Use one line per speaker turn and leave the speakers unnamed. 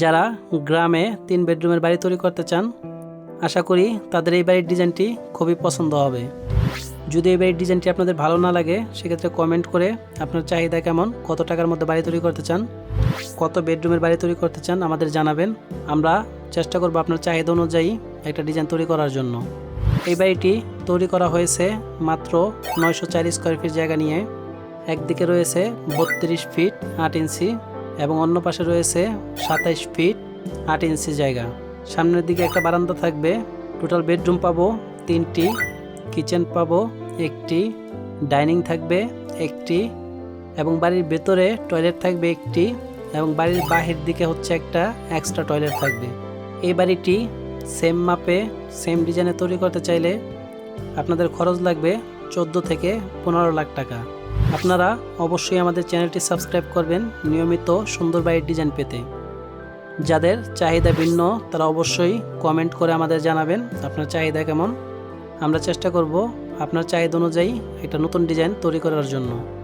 যারা গ্রামে তিন বেডরুমের বাড়ি তৈরি করতে চান, আশা করি তাদের এই বাড়ির ডিজাইনটি খুবই পছন্দ হবে। যদি এই বাড়ির ডিজাইনটি আপনাদের ভালো না লাগে, সেক্ষেত্রে কমেন্ট করে আপনার চাহিদা কেমন, কত টাকার মধ্যে বাড়ি তৈরি করতে চান, কত বেডরুমের বাড়ি তৈরি করতে চান আমাদের জানাবেন। আমরা চেষ্টা করব আপনার চাহিদা অনুযায়ী একটা ডিজাইন তৈরি করার জন্য। এই বাড়িটি তৈরি করা হয়েছে মাত্র নয়শো চার স্কোয়ার ফিট জায়গা নিয়ে। একদিকে রয়েছে বত্রিশ ফিট আট ইঞ্চি এবং অন্য পাশে রয়েছে সাতাইশ ফিট আট ইঞ্চি জায়গা। সামনের দিকে একটা বারান্দা থাকবে। টোটাল বেডরুম পাবো তিনটি কিচেন পাবো একটি ডাইনিং থাকবে একটি এবং বাড়ির ভেতরে টয়লেট থাকবে একটি এবং বাড়ির বাহির দিকে হচ্ছে একটা এক্সট্রা টয়লেট থাকবে। এই বাড়িটি সেম মাপে সেম ডিজাইনে তৈরি করতে চাইলে আপনাদের খরচ লাগবে চোদ্দ থেকে পনেরো লাখ টাকা। আপনারা অবশ্যই আমাদের চ্যানেলটি সাবস্ক্রাইব করবেন নিয়মিত সুন্দর বাড়ির ডিজাইন পেতে। যাদের চাহিদা ভিন্ন, তারা অবশ্যই কমেন্ট করে আমাদের জানাবেন, আপনার চাহিদা কেমন? আমরা চেষ্টা করব আপনার চাহিদা অনুযায়ী একটা নতুন ডিজাইন তৈরি করার জন্য।